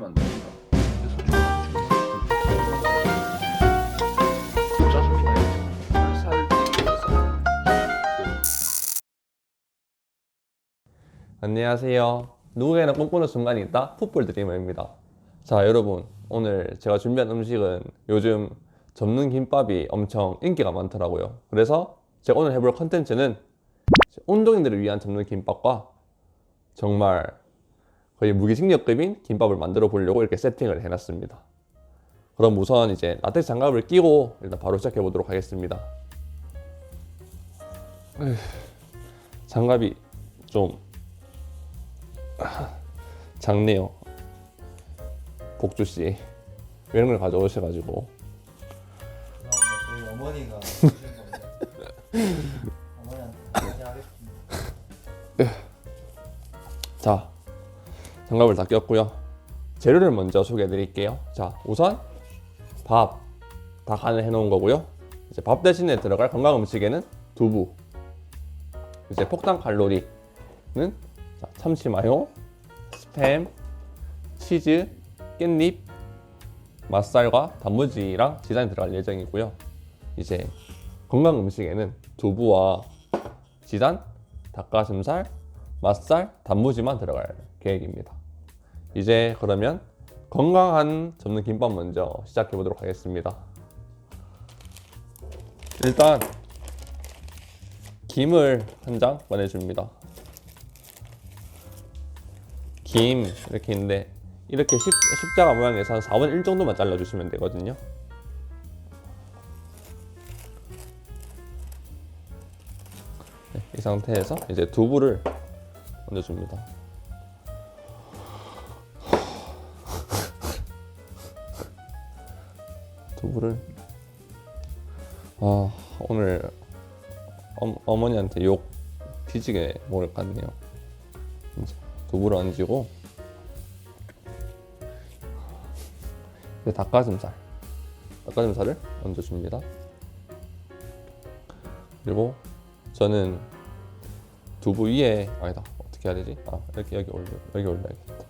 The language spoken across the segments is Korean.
안 됩니다. 안녕하세요. 누구에게나 꿈꾸는 순간이 있다. 풋볼 드리머입니다. 자, 여러분. 오늘 제가 준비한 음식은 요즘 접는 김밥이 엄청 인기가 많더라고요. 그래서 제가 오늘 해볼 컨텐츠는 운동인들을 위한 접는 김밥과 정말 거의 무기징역급인 김밥을 만들어 보려고 이렇게 세팅을 해놨습니다. 그럼 우선 이제 라텍스 장갑을 끼고 일단 바로 시작해 보도록 하겠습니다. 에휴, 장갑이 좀 작네요. 복주 씨 이런 걸 가져오셔가지고 저희 어머니가 주신 어머니한테. 자 장갑을 다 꼈고요. 재료를 먼저 소개해 드릴게요. 자 우선 밥 다 간을 해 놓은 거고요. 이제 밥 대신에 들어갈 건강 음식에는 두부, 이제 폭탄 칼로리는 자, 참치 마요, 스팸, 치즈, 깻잎, 맛살과 단무지랑 지단이 들어갈 예정이고요. 이제 건강 음식에는 두부와 지단, 닭가슴살, 맛살, 단무지만 들어갈 계획입니다. 이제 그러면 건강한 접는 김밥 먼저 시작해 보도록 하겠습니다. 일단 김을 한 장 꺼내줍니다. 김 이렇게 있는데 이렇게 십, 십자가 모양에서 한 4분의 1 정도만 잘라주시면 되거든요. 네, 이 상태에서 이제 두부를 얹어줍니다. 두부를 아 오늘 어, 어머니한테 욕 뒤지게 먹을 것 같네요. 두부를 얹고 이제 닭가슴살 닭가슴살을 얹어줍니다. 그리고 저는 두부 위에 아니다 어떻게 해야 되지? 아 이렇게 여기 올려 여기 올려야겠다.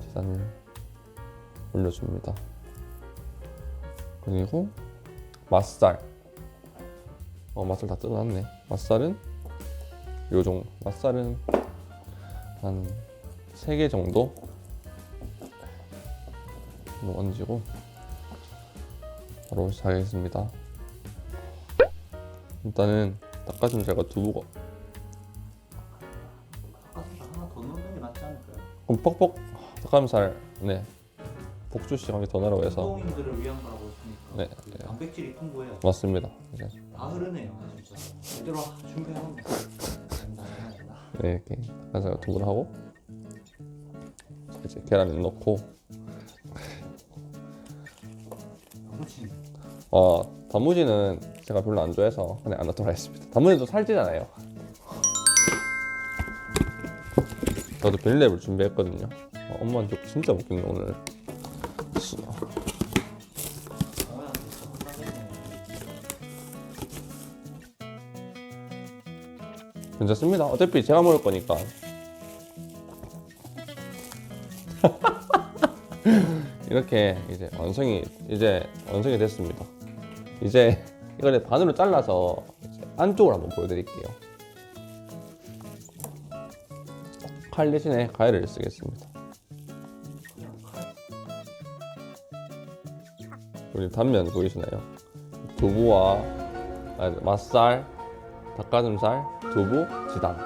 계산을 올려줍니다. 그리고 맛살 어 맛살 다 뜯어놨네. 맛살은 요정 맛살은 한세개 정도 이거 얹고 바로 시작하겠습니다. 일단은 닭가슴살과 두부가 닭가슴살 하나 낫지 않을까요? 그럼 퍽퍽 닭가슴살 네 복주 시간이 더 나라고 해서 운동인들을 위한 거라고 네, 그 네. 단백질이 풍부해요. 맞습니다. 이제 다 흐르네요, 진짜. 제대로 거. 네, 이렇게 닭가슴살 두부를 하고 이제 계란을 넣고 그렇지. 어 단무지는 제가 별로 안 좋아해서 그냥 안 넣도록 하겠습니다. 단무지도 살찌잖아요. 저도 벨랩을 준비했거든요. 어, 엄마는 좀 진짜 웃기네 오늘. 수- 괜찮습니다. 어차피 제가 먹을 거니까. 이렇게 이제 완성이 이제 완성이 됐습니다. 이제 이걸 반으로 잘라서 안쪽을 한번 보여드릴게요. 칼 대신에 가위를 쓰겠습니다. 우리 단면 보이시나요? 두부와 아, 맛살, 닭가슴살, 두부, 지단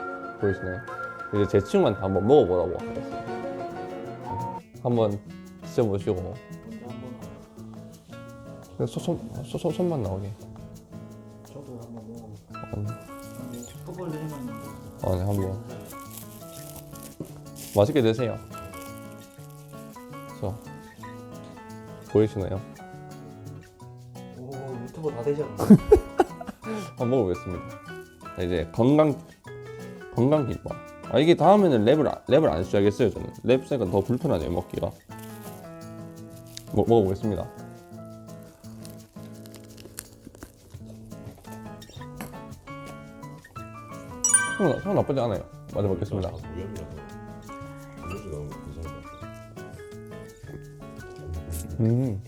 보이시나요? 이제 제 친구한테 한번 먹어보라고 하겠습니다. 한번 드셔보시고 손, 손, 손, 손, 손만 나오게. 저도 한번 먹어볼게요. 어, 근데 컵을 드리면 어, 네, 한번 맛있게 드세요. 저 보이시나요? 오 유튜버 다 되셨네. 한번 먹어보겠습니다. 자, 이제 건강 건강 김밥. 아 이게 다음에는 랩을 안- 랩을 안 써야겠어요 저는. 랩 쓰니까 더 불편하네요 먹기가. 먹 먹어보겠습니다. 형, 형 나쁘지 않아요. 맞아 먹겠습니다. 음.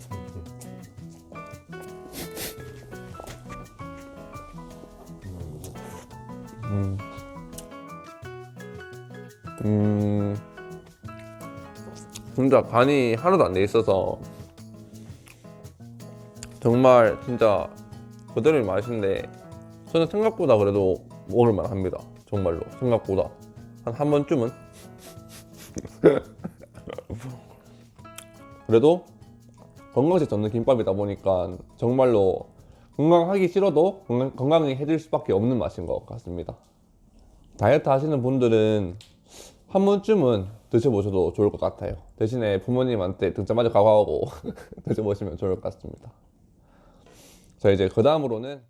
음. 진짜 간이 하나도 안 돼 있어서 정말 진짜 그대로의 맛인데 저는 생각보다 그래도 먹을만 합니다. 정말로 생각보다 한 한 번쯤은 그래도 건강식 젓는 김밥이다 보니까 정말로 건강하기 싫어도 건강, 건강히 해줄 수밖에 없는 맛인 것 같습니다. 다이어트 하시는 분들은 한 번쯤은 드셔보셔도 좋을 것 같아요. 대신에 부모님한테 등짝맞이 각오하고 드셔보시면 좋을 것 같습니다. 자 이제 그 다음으로는